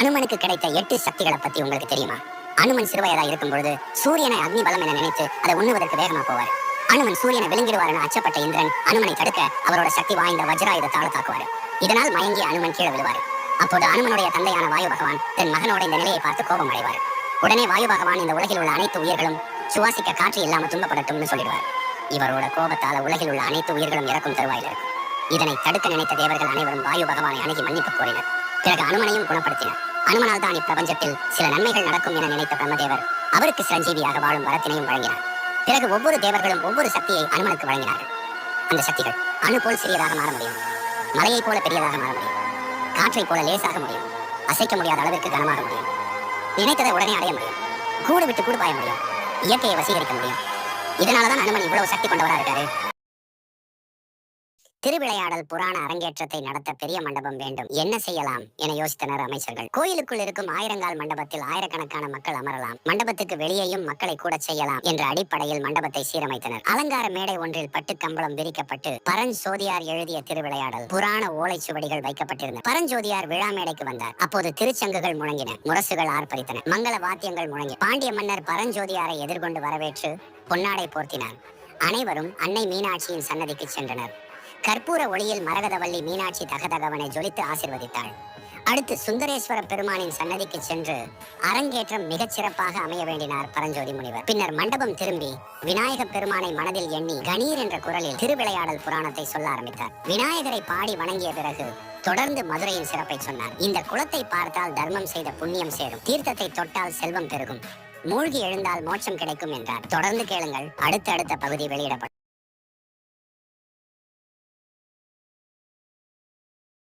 அனுமனுக்கு கிடைத்த எட்டு சக்திகளை பத்தி உங்களுக்கு தெரியுமா? அனுமன் சிறுவயதா இருக்கும் பொழுது சூரியனை அக்னி பலம் என நினைத்து அதை உண்ணுவதற்கு வேகமா போவார். அனுமன் சூரியனை விழுங்கிடுவாருன்னு அச்சப்பட்ட இந்திரன் அனுமனை தடுக்க அவரோட சக்தி வாய்ந்த வஜ்ராயுதத்தால தாக்குவார். இதனால் மயங்கி அனுமன் கீழே விழுவார். அப்போது அனுமனுடைய தந்தையான வாயு பகவான் தன் மகனோட இந்த நிலையை பார்த்து கோபம் அடைவார். உடனே வாயு பகவான் இந்த உலகில் உள்ள அனைத்து உயிர்களும் சுவாசிக்க காற்று இல்லாம துன்பப்படட்டும்னு சொல்லிடுவார். இவரோட கோபத்தால உலகில் உள்ள அனைத்து உயிர்களும் இறக்கும் தருவாயில் இருக்கும் இதனை தடுக்க நினைத்த தேவர்கள் அனைவரும் வாயு பகவானை அணுகி மன்னிப்பு கோரினர். பிறகு அனுமனையும் குணப்படுத்தினார். அனுமனால் தான் இப்பிரபஞ்சத்தில் சில நன்மைகள் நடக்கும் என நினைத்த பிரம்மதேவர் அவருக்கு சிரஞ்சீவியாக வாழும் வரத்தினையும் வழங்கினார். பிறகு ஒவ்வொரு தேவர்களும் ஒவ்வொரு சக்தியை அனுமனுக்கு வழங்கினார்கள். அந்த சக்திகள் அணு போல் சிறியதாக மாற முடியும் மலையைப் போல பெரியதாக மாற முடியும் காற்றைப் போல லேசாக முடியும் அசைக்க முடியாத அளவிற்கு கனமாக முடியும் நினைத்ததை உடனே அடைய முடியும் கூடு விட்டு கூடு பாய முடியும் இயற்கையை வசீகரிக்க முடியும். இதனாலதான் அனுமன் இவ்வளவு சக்தி கொண்டவரா இருக்காரு? திருவிளையாடல் புராண அரங்கேற்றத்தை நடத்த பெரிய மண்டபம் வேண்டும். என்ன செய்யலாம்? என யோசித்தனர் அமைச்சர்கள். கோயிலுக்குள் இருக்கும் ஆயிரங்கால் மண்டபத்தில் ஆயிரக்கணக்கான மக்கள் அமரலாம். மண்டபத்துக்கு வெளியேயும் மக்களை கூட செய்யலாம் என்ற அடிப்படையில் மண்டபத்தை சீரமைத்தனர். அலங்கார மேடை ஒன்றில் பட்டு கம்பளம் விரிக்கப்பட்டு பரஞ்சோதியார் எழுதிய திருவிளையாடல். புராண ஓலைச்சுவடிகள் வைக்கப்பட்டிருந்தன. பரஞ்சோதியார் விழா மேடைக்கு வந்தார். அப்போது திருச்சங்குகள் முழங்கின. முரசுகள் ஆர்ப்பரித்தன. மங்கள வாத்தியங்கள் முழங்கி. பாண்டிய மன்னர் பரஞ்சோதியாரை எதிர்கொண்டு வரவேற்று பொன்னாடை போர்த்தினார். அனைவரும் அன்னை மீனாட்சியின் சன்னதிக்கு சென்றனர். கற்பூர ஒளியில் மரகதவள்ளி மீனாட்சி தகதகவனை ஜொலித்து ஆசிர்வதித்தாள். அடுத்து சுந்தரேஸ்வர பெருமானின் சன்னதிக்கு சென்று அரங்கேற்றம் மிகச் சிறப்பாக அமைய வேண்டினார் பரஞ்சோதி முனிவர். பின்னர் மண்டபம் திரும்பி விநாயக பெருமானை மனதில் எண்ணி கணீர் என்ற குரலில் திருவிளையாடல் புராணத்தை சொல்ல ஆரம்பித்தார். விநாயகரை பாடி வணங்கிய பிறகு தொடர்ந்து மதுரையின் சிறப்பை சொன்னார். இந்த குளத்தை பார்த்தால் தர்மம் செய்த புண்ணியம் சேரும். தீர்த்தத்தை தொட்டால் செல்வம் பெருகும். மூழ்கி எழுந்தால் மோட்சம் கிடைக்கும் என்றார். தொடர்ந்து கேளுங்கள். அடுத்தடுத்த பகுதி வெளியிடப்படும்.